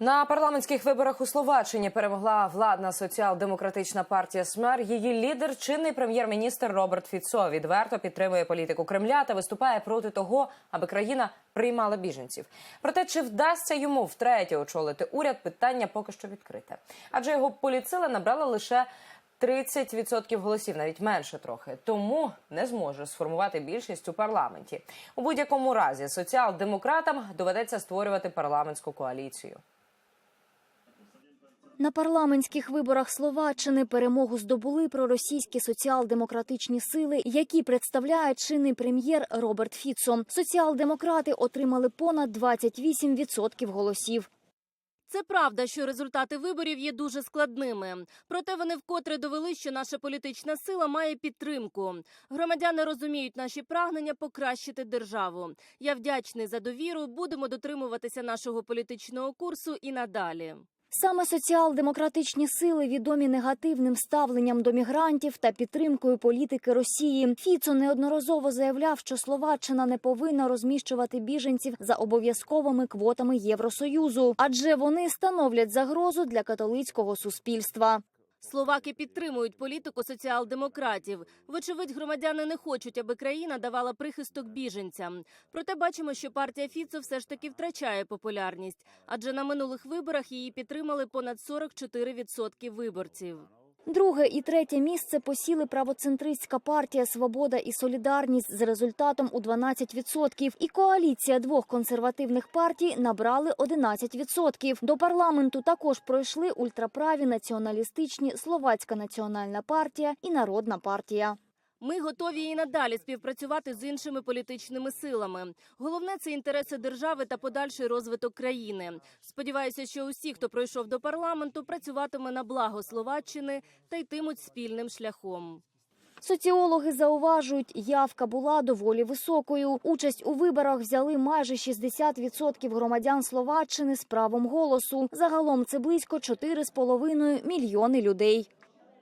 На парламентських виборах у Словаччині перемогла владна соціал-демократична партія СМЕР. Її лідер, чинний прем'єр-міністр Роберт Фіцо, відверто підтримує політику Кремля та виступає проти того, аби країна приймала біженців. Проте чи вдасться йому втретє очолити уряд? Питання поки що відкрите, адже його поліцила набрала лише 30% голосів, навіть менше трохи, тому не зможе сформувати більшість у парламенті. У будь-якому разі соціал-демократам доведеться створювати парламентську коаліцію. На парламентських виборах Словаччини перемогу здобули проросійські соціал-демократичні сили, які представляє чинний прем'єр Роберт Фіцо. Соціал-демократи отримали понад 28% голосів. Це правда, що результати виборів є дуже складними. Проте вони вкотре довели, що наша політична сила має підтримку. Громадяни розуміють наші прагнення покращити державу. Я вдячний за довіру. Будемо дотримуватися нашого політичного курсу і надалі. Саме соціал-демократичні сили відомі негативним ставленням до мігрантів та підтримкою політики Росії. Фіцо неодноразово заявляв, що Словаччина не повинна розміщувати біженців за обов'язковими квотами Євросоюзу, адже вони становлять загрозу для католицького суспільства. Словаки підтримують політику соціал-демократів. Вочевидь, громадяни не хочуть, аби країна давала прихисток біженцям. Проте бачимо, що партія Фіцо все ж таки втрачає популярність, адже на минулих виборах її підтримали понад 44% виборців. Друге і третє місце посіли правоцентристська партія Свобода і Солідарність з результатом у 12%. І коаліція двох консервативних партій набрали 11%. До парламенту також пройшли ультраправі націоналістичні Словацька національна партія і Народна партія. Ми готові і надалі співпрацювати з іншими політичними силами. Головне це інтереси держави та подальший розвиток країни. Сподіваюся, що усі, хто пройшов до парламенту, працюватиме на благо Словаччини та йтимуть спільним шляхом. Соціологи зауважують, явка була доволі високою. Участь у виборах взяли майже 60% громадян Словаччини з правом голосу. Загалом це близько 4,5 мільйони людей.